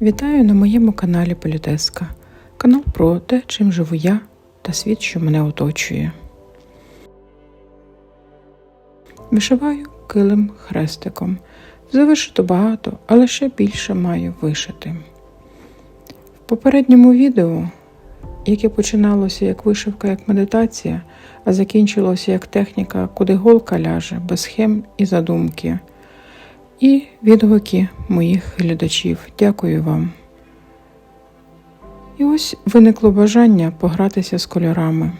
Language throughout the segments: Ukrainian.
Вітаю на моєму каналі Політеска. Канал про те, чим живу я та світ, що мене оточує. Вишиваю килим хрестиком. Завишито багато, але ще більше маю вишити. В попередньому відео, яке починалося як вишивка, як медитація, а закінчилося як техніка, куди голка ляже, без схем і задумки. І відгуки моїх глядачів. Дякую вам. І ось виникло бажання погратися з кольорами.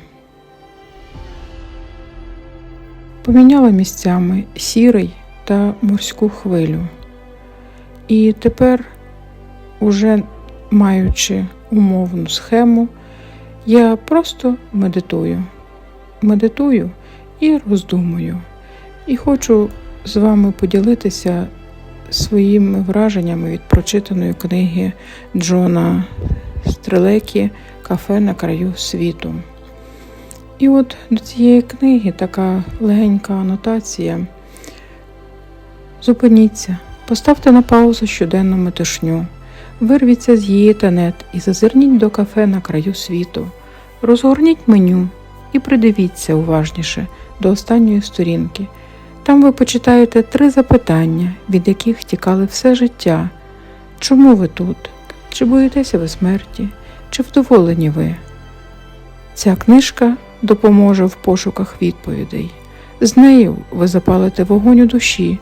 Поміняла місцями сірий та морську хвилю. І тепер, уже маючи умовну схему, я просто медитую. Медитую і роздумую. І хочу з вами поділитися своїми враженнями від прочитаної книги Джона Стрелекі Кафе на краю світу. І от до цієї книги така легенька анотація. Зупиніться, поставте на паузу щоденну метушню, вирвіться з її тенет і зазирніть до кафе на краю світу, розгорніть меню і придивіться уважніше до останньої сторінки. Там ви почитаєте три запитання, від яких тікали все життя. Чому ви тут? Чи боїтеся ви смерті? Чи вдоволені ви? Ця книжка допоможе в пошуках відповідей. З нею ви запалите вогонь у душі,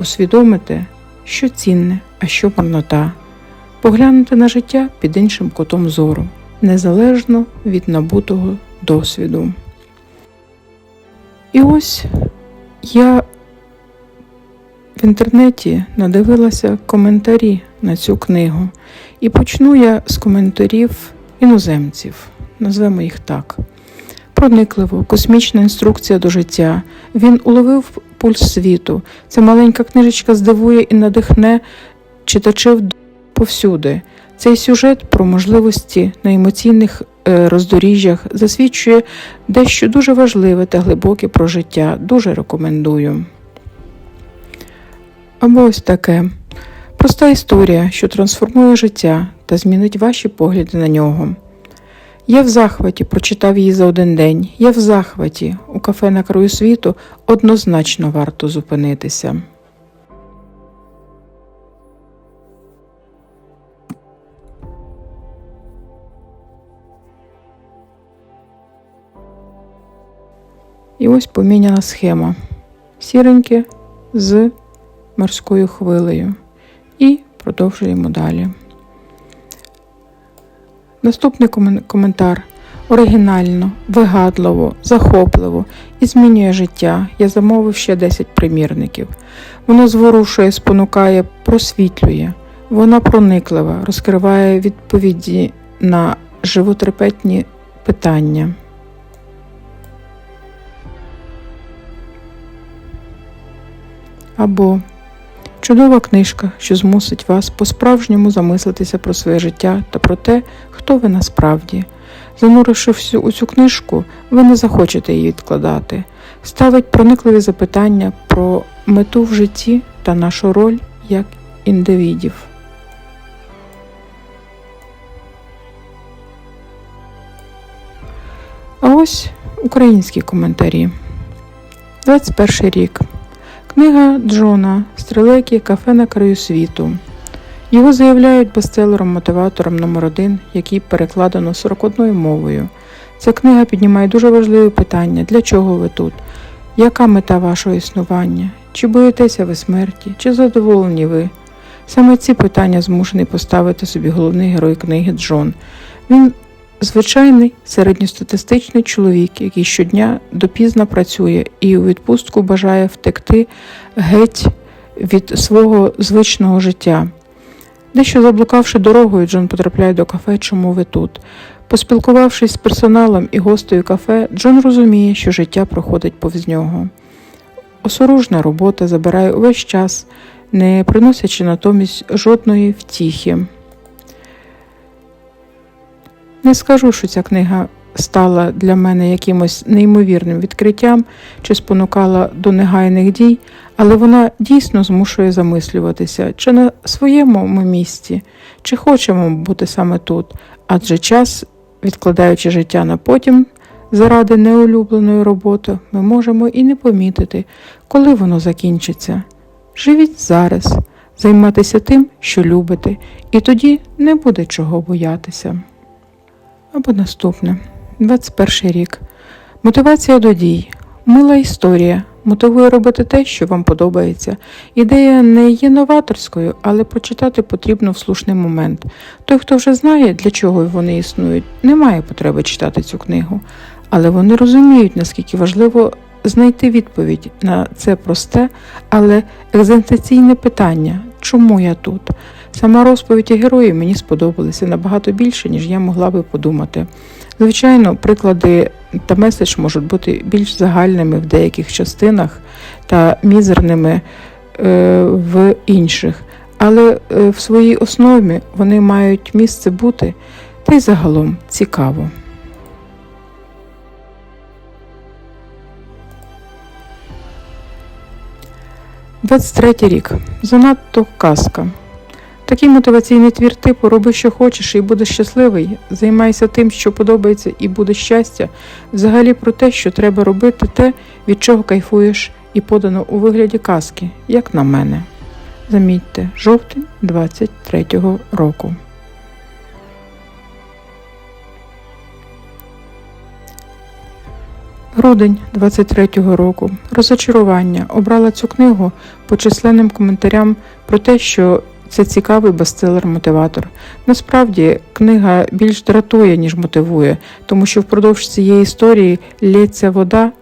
усвідомите, що цінне, а що марнота, поглянете на життя під іншим кутом зору, незалежно від набутого досвіду. І ось я в інтернеті надивилася коментарі на цю книгу, і почну я з коментарів іноземців, назвемо їх так. Проникливо, космічна інструкція до життя. Він уловив пульс світу. Ця маленька книжечка здивує і надихне читачів повсюди. Цей сюжет про можливості на емоційних роздоріжжях засвідчує дещо дуже важливе та глибоке про життя. Дуже рекомендую. Або ось таке. Проста історія, що трансформує життя та змінить ваші погляди на нього. Я в захваті прочитав її за один день. Я в захваті. У кафе на краю світу однозначно варто зупинитися. І ось поміняна схема. Сіреньке з морською хвилею. І продовжуємо далі. Наступний коментар. Оригінально, вигадливо, захопливо і змінює життя. Я замовив ще 10 примірників. Воно зворушує, спонукає, просвітлює. Вона прониклива, розкриває відповіді на животрепетні питання. Або чудова книжка, що змусить вас по-справжньому замислитися про своє життя та про те, хто ви насправді. Зануривши у цю книжку, ви не захочете її відкладати. Ставить проникливі запитання про мету в житті та нашу роль як індивідів. А ось українські коментарі. 21 рік. Книга Джона Стрелекі Кафе на краю світу. Його заявляють бестселером-мотиватором номер 1 який перекладено 41 мовою. Ця книга піднімає дуже важливе питання: для чого ви тут? Яка мета вашого існування? Чи боїтеся ви смерті? Чи задоволені ви? Саме ці питання змушений поставити собі головний герой книги Джон. Він звичайний середньостатистичний чоловік, який щодня допізно працює і у відпустку бажає втекти геть від свого звичного життя. Дещо заблукавши дорогою, Джон потрапляє до кафе, чому ви тут. Поспілкувавшись з персоналом і гостею кафе, Джон розуміє, що життя проходить повз нього. Осоружна робота забирає увесь час, не приносячи натомість жодної втіхи. Не скажу, що ця книга стала для мене якимось неймовірним відкриттям чи спонукала до негайних дій, але вона дійсно змушує замислюватися, чи на своєму ми місці, чи хочемо бути саме тут, адже час, відкладаючи життя на потім, заради неулюбленої роботи, ми можемо і не помітити, коли воно закінчиться. Живіть зараз, займайтеся тим, що любите, і тоді не буде чого боятися. Або наступне, 21 рік. Мотивація до дій. Мила історія. Мотивує робити те, що вам подобається. Ідея не є новаторською, але прочитати потрібно в слушний момент. Той, хто вже знає, для чого вони існують, не має потреби читати цю книгу. Але вони розуміють, наскільки важливо знайти відповідь на це просте, але екзистенційне питання чому я тут? Сама розповідь і герої мені сподобалися набагато більше, ніж я могла би подумати. Звичайно, приклади та меседж можуть бути більш загальними в деяких частинах та мізерними е, в інших, але е, в своїй основі вони мають місце бути, та й загалом цікаво. Двадцять третій рік. Занадто казка. Такий мотиваційний твір типу роби, що хочеш, і будеш щасливий. Займайся тим, що подобається, і буде щастя. Взагалі про те, що треба робити те, від чого кайфуєш, і подано у вигляді казки, як на мене. Замітьте, жовтень 23-го року. Грудень 23-го року. Розочарування. Обрала цю книгу по численним коментарям про те, що це цікавий бестселер-мотиватор. Насправді, книга більш дратує, ніж мотивує, тому що впродовж цієї історії лється вода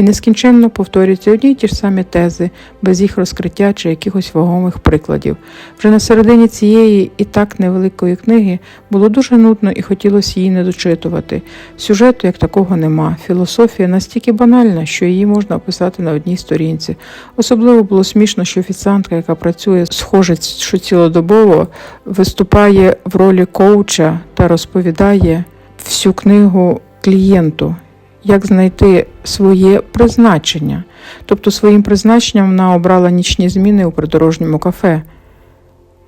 і нескінченно повторюються одні й ті ж самі тези, без їх розкриття чи якихось вагомих прикладів. Вже на середині цієї і так невеликої книги було дуже нудно і хотілося її не дочитувати. Сюжету як такого нема. Філософія настільки банальна, що її можна описати на одній сторінці. Особливо було смішно, що офіціантка, яка працює схоже, що цілодобово, виступає в ролі коуча та розповідає всю книгу клієнту як знайти своє призначення. Тобто своїм призначенням вона обрала нічні зміни у придорожньому кафе.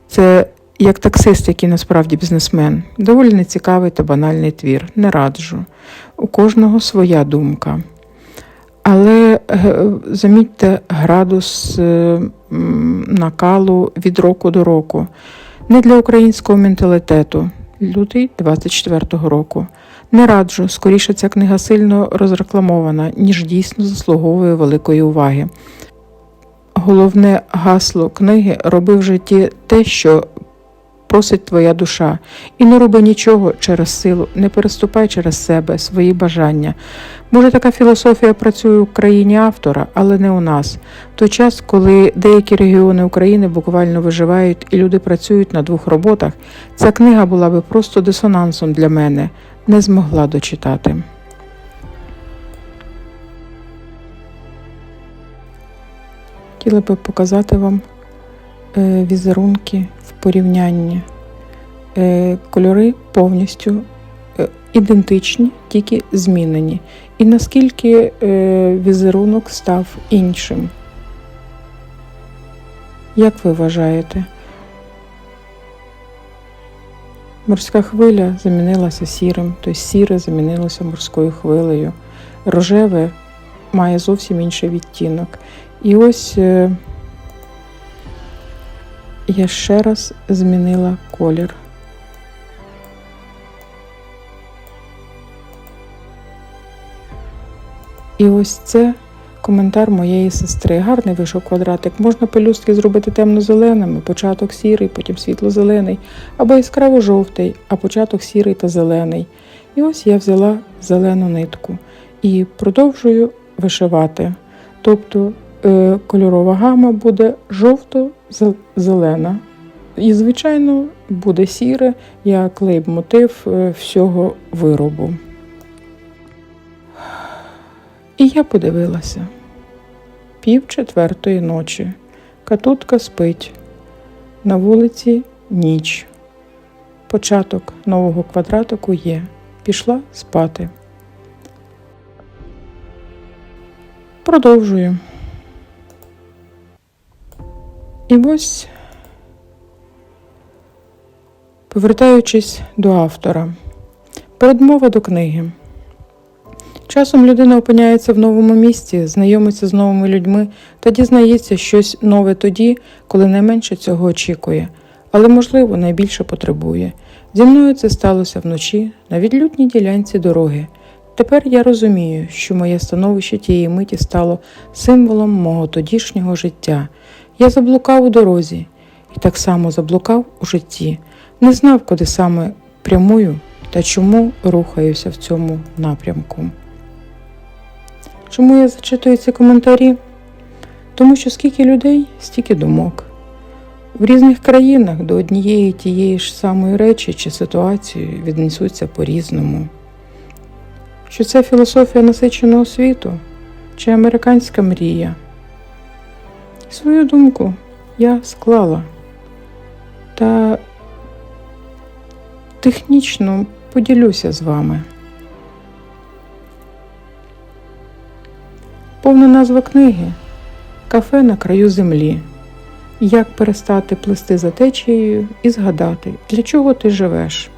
Це як таксист, який насправді бізнесмен. Доволі нецікавий та банальний твір. Не раджу. У кожного своя думка. Але е, замітьте градус е, накалу від року до року. Не для українського менталітету. Лютий 24-го року. Не раджу, скоріше ця книга сильно розрекламована, ніж дійсно заслуговує великої уваги. Головне гасло книги роби в житті те, що просить твоя душа, і не роби нічого через силу, не переступай через себе, свої бажання. Може, така філософія працює в країні автора, але не у нас. В той час, коли деякі регіони України буквально виживають і люди працюють на двох роботах, ця книга була би просто дисонансом для мене не змогла дочитати. Хотіла би показати вам е, візерунки в порівнянні. Е, кольори повністю е, ідентичні, тільки змінені. І наскільки візерунок став іншим. Як ви вважаєте? Морська хвиля замінилася сірим, тобто сіре замінилося морською хвилею. Рожеве має зовсім інший відтінок. І ось е, я ще раз змінила колір. І ось це Коментар моєї сестри. Гарний вийшов квадратик. Можна пелюстки зробити темно-зеленими, початок сірий, потім світло-зелений, або яскраво-жовтий, а початок сірий та зелений. І ось я взяла зелену нитку і продовжую вишивати. Тобто е, кольорова гама буде зелена. І, звичайно, буде сіре як лейбмотив е, всього виробу. І я подивилася пів четвертої ночі. Катутка спить. На вулиці ніч. Початок нового квадратику є. Пішла спати. Продовжуємо. І ось, повертаючись до автора, передмова до книги. Часом людина опиняється в новому місці, знайомиться з новими людьми та дізнається щось нове тоді, коли найменше цього очікує, але, можливо, найбільше потребує. Зі мною це сталося вночі на відлюдній ділянці дороги. Тепер я розумію, що моє становище тієї миті стало символом мого тодішнього життя. Я заблукав у дорозі і так само заблукав у житті, не знав, куди саме прямую та чому рухаюся в цьому напрямку. Чому я зачитую ці коментарі? Тому що скільки людей, стільки думок. В різних країнах до однієї тієї ж самої речі чи ситуації віднесуться по-різному. Що це філософія насиченого світу чи американська мрія? Свою думку я склала та технічно поділюся з вами. Повна назва книги Кафе на краю землі. Як перестати плести за течією і згадати, для чого ти живеш.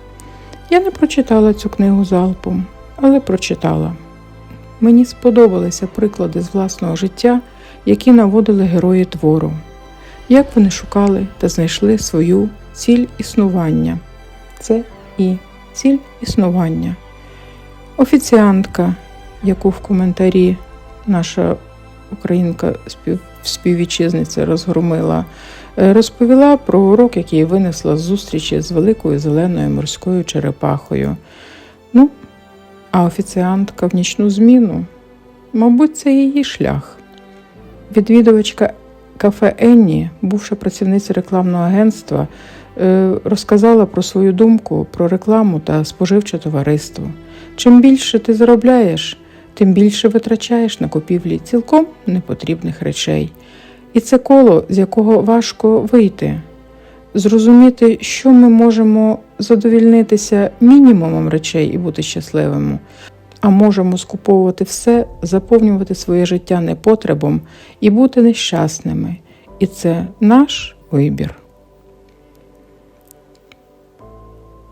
Я не прочитала цю книгу залпом, але прочитала. Мені сподобалися приклади з власного життя, які наводили герої твору, як вони шукали та знайшли свою ціль існування. Це і ціль існування. Офіціантка, яку в коментарі наша українка співвітчизниця розгромила, е, розповіла про урок, який винесла з зустрічі з великою зеленою морською черепахою. Ну, а офіціантка в нічну зміну, мабуть, це її шлях. Відвідувачка кафе Енні, бувша працівниця рекламного агентства, е, розказала про свою думку про рекламу та споживче товариство. Чим більше ти заробляєш, тим більше витрачаєш на купівлі цілком непотрібних речей. І це коло, з якого важко вийти, зрозуміти, що ми можемо задовільнитися мінімумом речей і бути щасливими, а можемо скуповувати все, заповнювати своє життя непотребом і бути нещасними. І це наш вибір.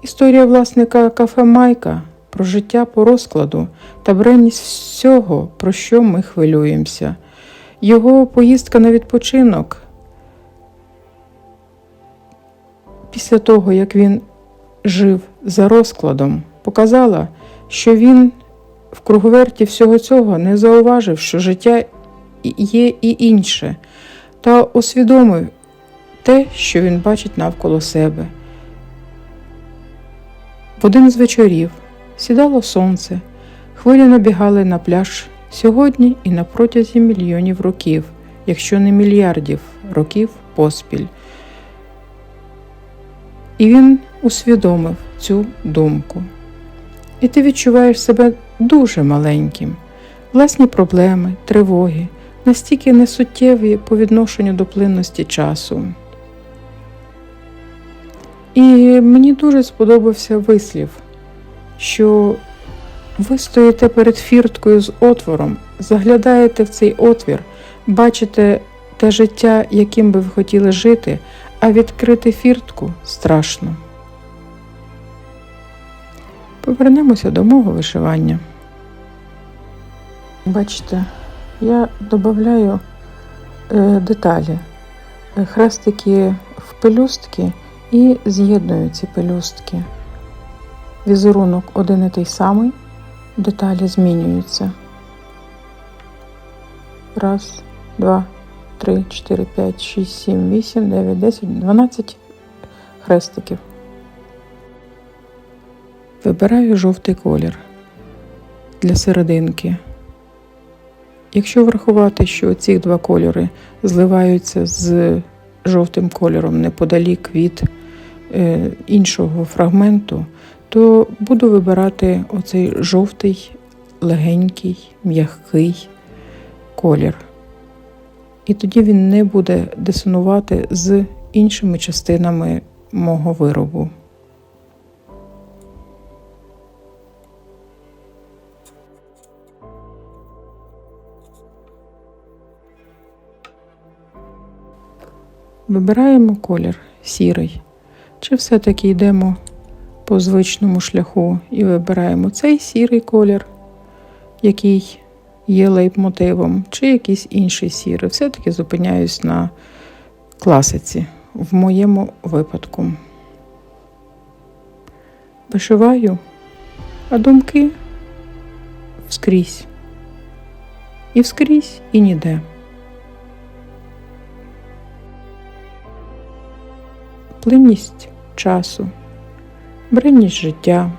Історія власника кафе Майка про життя по розкладу та бренність всього, про що ми хвилюємося. Його поїздка на відпочинок після того, як він жив за розкладом, показала, що він в круговерті всього цього не зауважив, що життя є і інше, та усвідомив те, що він бачить навколо себе. В один з вечорів сідало сонце, хвилі набігали на пляж сьогодні і на протязі мільйонів років, якщо не мільярдів років поспіль. І він усвідомив цю думку. І ти відчуваєш себе дуже маленьким, власні проблеми, тривоги, настільки несуттєві по відношенню до плинності часу. І мені дуже сподобався вислів, що ви стоїте перед фірткою з отвором, заглядаєте в цей отвір, бачите те життя, яким би ви хотіли жити, а відкрити фіртку страшно. Повернемося до мого вишивання. Бачите, я додаю е, деталі, е, хрестики в пелюстки і з'єдную ці пелюстки. Візерунок один і той самий, деталі змінюються. Раз, два, три, чотири, п'ять, шість, сім, вісім, дев'ять, десять, дванадцять хрестиків. Вибираю жовтий колір для серединки. Якщо врахувати, що ці два кольори зливаються з жовтим кольором неподалік від е, іншого фрагменту, то буду вибирати оцей жовтий, легенький, м'який колір. І тоді він не буде дисонувати з іншими частинами мого виробу. Вибираємо колір сірий. Чи все-таки йдемо по звичному шляху і вибираємо цей сірий колір, який є лейтмотивом, чи якийсь інший сірий. Все-таки зупиняюсь на класиці в моєму випадку. Вишиваю, а думки вскрізь. І вскрізь, і ніде. Плинність часу, бренність життя.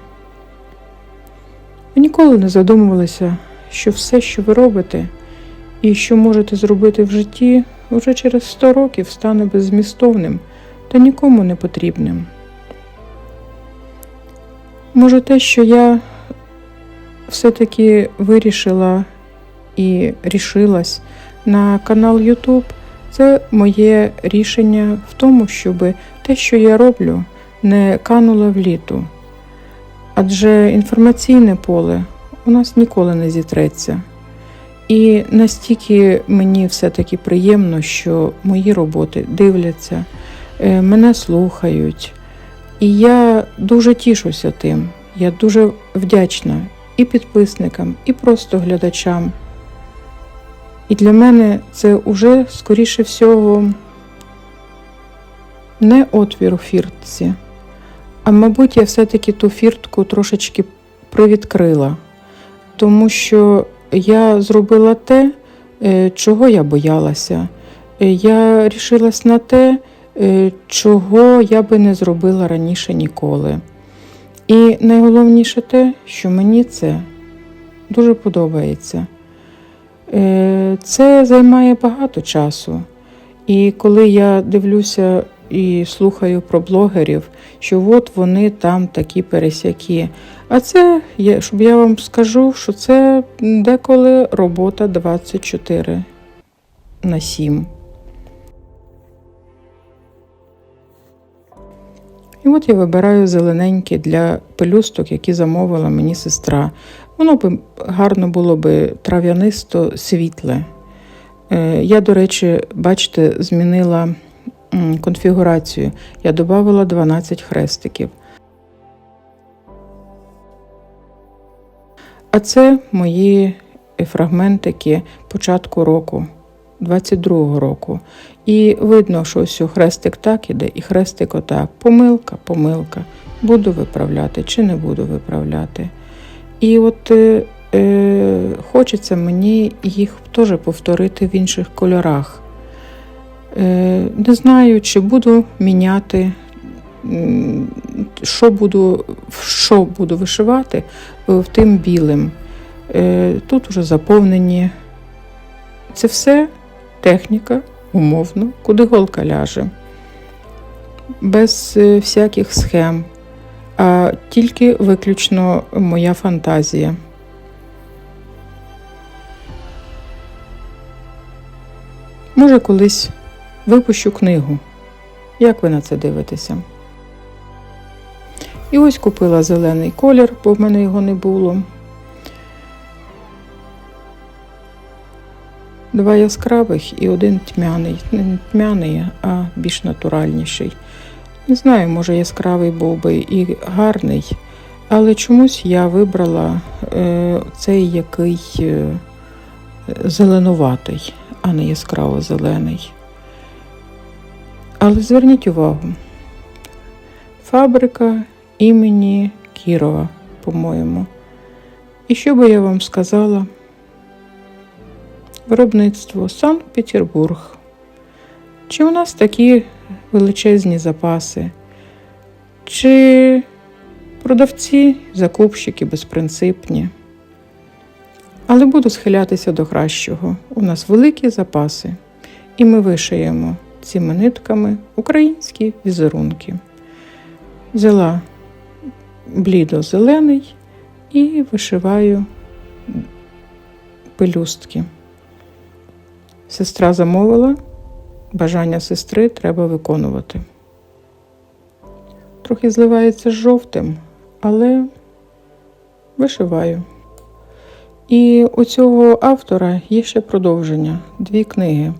Ви ніколи не задумувалися, що все, що ви робите, і що можете зробити в житті, вже через 100 років стане беззмістовним та нікому не потрібним. Може, те, що я все-таки вирішила і рішилась на канал YouTube, це моє рішення в тому, щоб те, що я роблю, не кануло в літу. Адже інформаційне поле у нас ніколи не зітреться. І настільки мені все-таки приємно, що мої роботи дивляться, е, мене слухають. І я дуже тішуся тим. Я дуже вдячна і підписникам, і просто глядачам. І для мене це уже, скоріше всього, не отвір у фіртці, а мабуть, я все-таки ту фіртку трошечки привідкрила, тому що я зробила те, е, чого я боялася. Е, Я рішилась на те, е, чого я би не зробила раніше ніколи. І найголовніше те, що мені це дуже подобається. Е, Це займає багато часу. І коли я дивлюся і слухаю про блогерів, що от вони там такі пересякі. А це, щоб я вам скажу, що це деколи робота 24 на 7. І от я вибираю зелененькі для пелюсток, які замовила мені сестра. Воно б гарно було би трав'янисто світле. Е, Я, до речі, бачите, змінила конфігурацію. Я додала 12 хрестиків. А це мої фрагментики початку року, 22-го року. І видно, що ось хрестик так іде, і хрестик отак. Помилка, помилка. Буду виправляти чи не буду виправляти. І от е, е, хочеться мені їх теж повторити в інших кольорах. Е, не знаю, чи буду міняти, що буду, що буду вишивати е, в тим білим. Е, тут уже заповнені. Це все техніка, умовно, куди голка ляже. Без е, всяких схем, а тільки виключно моя фантазія. Може, колись випущу книгу. Як ви на це дивитеся? І ось купила зелений колір, бо в мене його не було. Два яскравих і один тьмяний. Не тьмяний, а більш натуральніший. Не знаю, може яскравий був би і гарний, але чомусь я вибрала е, цей який е, зеленуватий, а не яскраво зелений. Але зверніть увагу, фабрика імені Кірова, по-моєму. І що би я вам сказала? Виробництво Санкт-Петербург. Чи у нас такі величезні запаси? Чи продавці, закупщики безпринципні? Але буду схилятися до кращого. У нас великі запаси, і ми вишиємо цими нитками українські візерунки. Взяла блідо-зелений і вишиваю пелюстки. Сестра замовила, бажання сестри треба виконувати. Трохи зливається з жовтим, але вишиваю. І у цього автора є ще продовження, дві книги.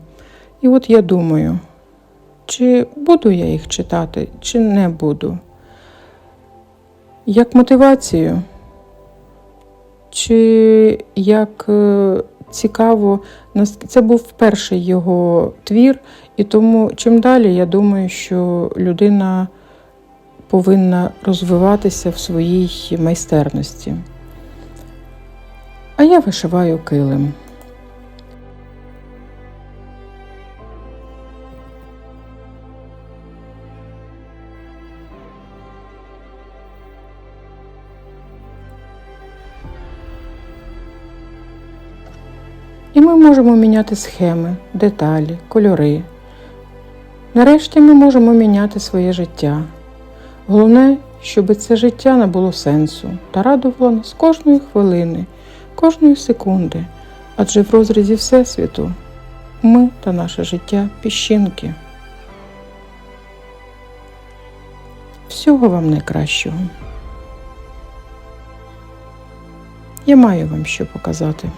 І от я думаю, чи буду я їх читати, чи не буду. Як мотивацію, чи як е, цікаво, це був перший його твір, і тому чим далі я думаю, що людина повинна розвиватися в своїй майстерності. А я вишиваю килим. І ми можемо міняти схеми, деталі, кольори. Нарешті ми можемо міняти своє життя. Головне, щоб це життя набуло сенсу та радувало нас кожної хвилини, кожної секунди, адже в розрізі Всесвіту ми та наше життя піщинки. Всього вам найкращого. Я маю вам що показати.